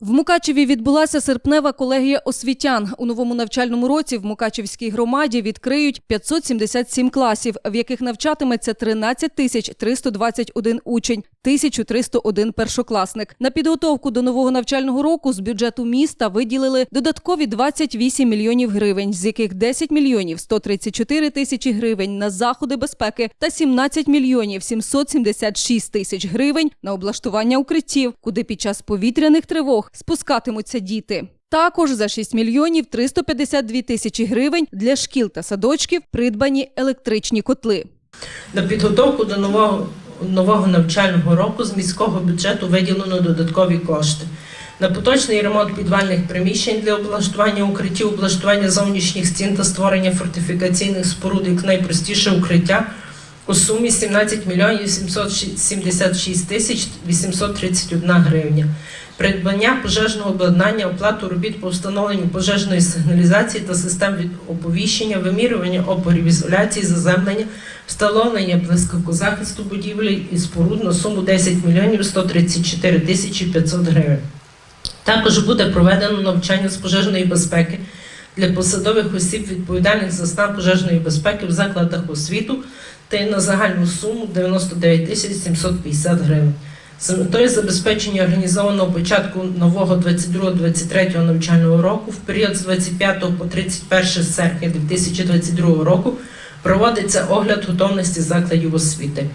В Мукачеві відбулася серпнева колегія освітян. У новому навчальному році в Мукачевській громаді відкриють 577 класів, в яких навчатиметься 13 тисяч 321 учень, 1301 першокласник. На підготовку до нового навчального року з бюджету міста виділили додаткові 28 мільйонів гривень, з яких 10 мільйонів 134 тисячі гривень на заходи безпеки та 17 мільйонів 776 тисяч гривень на облаштування укриттів, куди під час повітряних тривог спускатимуться діти. Також за 6 мільйонів 352 тисячі гривень для шкіл та садочків придбані електричні котли. На підготовку до нового, нового навчального року з міського бюджету виділено додаткові кошти. На поточний ремонт підвальних приміщень для облаштування укриттів, облаштування зовнішніх стін та створення фортифікаційних споруд як найпростіше укриття у сумі 17 мільйонів 776 тисяч 831 гривня. Придбання пожежного обладнання, оплату робіт по встановленню пожежної сигналізації та систем оповіщення, вимірювання опорів ізоляції, заземлення, встановлення блискавкозахисту будівлі і споруд на суму 10 мільйонів 134 тисячі 500 гривень. Також буде проведено навчання з пожежної безпеки для посадових осіб, відповідальних за стан пожежної безпеки в закладах освіту та й на загальну суму 99 тисяч 750 гривень. З метою забезпечення організованого початку нового 22-23 навчального року в період з 25 по 31 серпня 2022 року проводиться огляд готовності закладів освіти.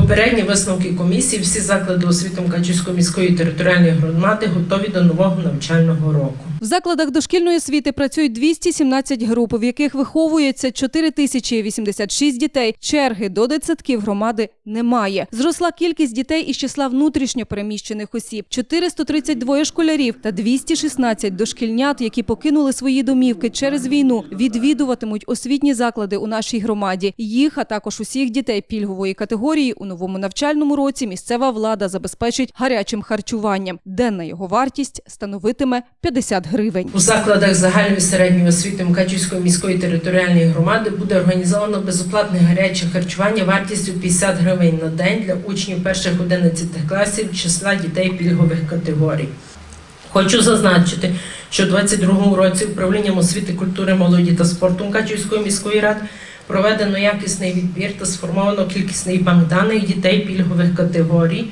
Попередні висновки комісії всі заклади освіти Мкачівської міської територіальної громади готові до нового навчального року. В закладах дошкільної освіти працюють 217 груп, в яких виховується 4086 дітей. Черги до дитсадків громади немає. Зросла кількість дітей із числа внутрішньо переміщених осіб. 432 школярів та 216 дошкільнят, які покинули свої домівки через війну, відвідуватимуть освітні заклади у нашій громаді. Їх, а також усіх дітей пільгової категорії у новому навчальному році місцева влада забезпечить гарячим харчуванням. Денна його вартість становитиме 50 гривень. У закладах загальної середньої освіти Мкачівської міської територіальної громади буде організовано безоплатне гаряче харчування вартістю 50 гривень на день для учнів перших 11 класів числа дітей пільгових категорій. Хочу зазначити, що у 2022 році управлінням освіти, культури, молоді та спорту Мкачівської міської ради проведено якісний відбір та сформовано кількісний банк даних дітей пільгових категорій,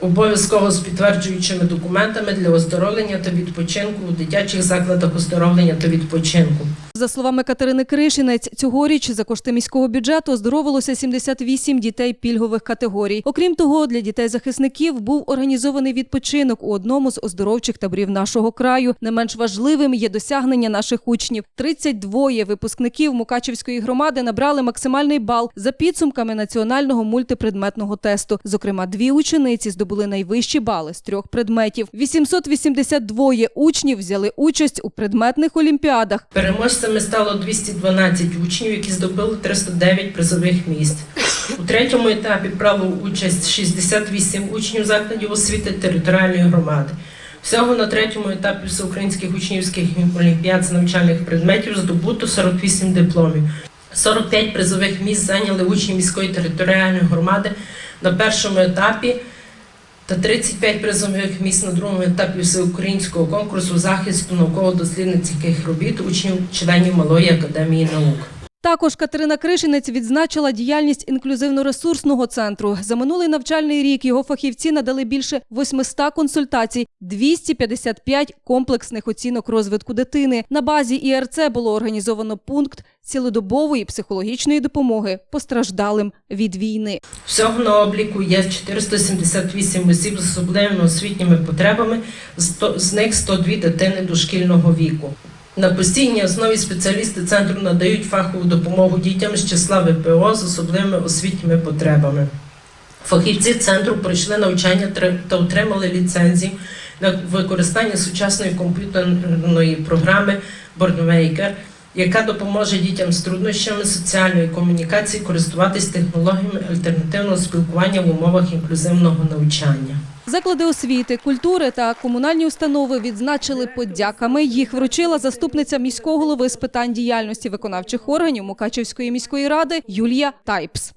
обов'язково з підтверджуючими документами для оздоровлення та відпочинку у дитячих закладах оздоровлення та відпочинку. За словами Катерини Кришинець, цьогоріч за кошти міського бюджету оздоровилося 78 дітей пільгових категорій. Окрім того, для дітей-захисників був організований відпочинок у одному з оздоровчих таборів нашого краю. Не менш важливим є досягнення наших учнів. 32 випускників Мукачівської громади набрали максимальний бал за підсумками національного мультипредметного тесту. Зокрема, дві учениці здобули найвищі бали з трьох предметів. 882 учнів взяли участь у предметних олімпіадах. Переможцями стало 212 учнів, які здобули 309 призових місць. У третьому етапі брало участь 68 учнів закладів освіти територіальної громади. Всього на третьому етапі всеукраїнських учнівських олімпіад з навчальних предметів здобуто 48 дипломів. 45 призових місць зайняли учні міської територіальної громади на першому етапі та 35 призових місць на другому етапі всеукраїнського конкурсу захисту науково-дослідницьких робіт учнів членів Малої академії наук. Також Катерина Кришинець відзначила діяльність інклюзивно-ресурсного центру. За минулий навчальний рік його фахівці надали більше 800 консультацій, 255 комплексних оцінок розвитку дитини. На базі ІРЦ було організовано пункт цілодобової психологічної допомоги постраждалим від війни. Всього на обліку є 478 осіб з особливими освітніми потребами, з них 102 дитини дошкільного віку. На постійній основі спеціалісти центру надають фахову допомогу дітям з числа ВПО з особливими освітніми потребами. Фахівці центру пройшли навчання та отримали ліцензії на використання сучасної комп'ютерної програми Boardmaker, яка допоможе дітям з труднощами соціальної комунікації користуватись технологіями альтернативного спілкування в умовах інклюзивного навчання. Заклади освіти, культури та комунальні установи відзначили подяками. Їх вручила заступниця міського голови з питань діяльності виконавчих органів Мукачевської міської ради Юлія Тайпс.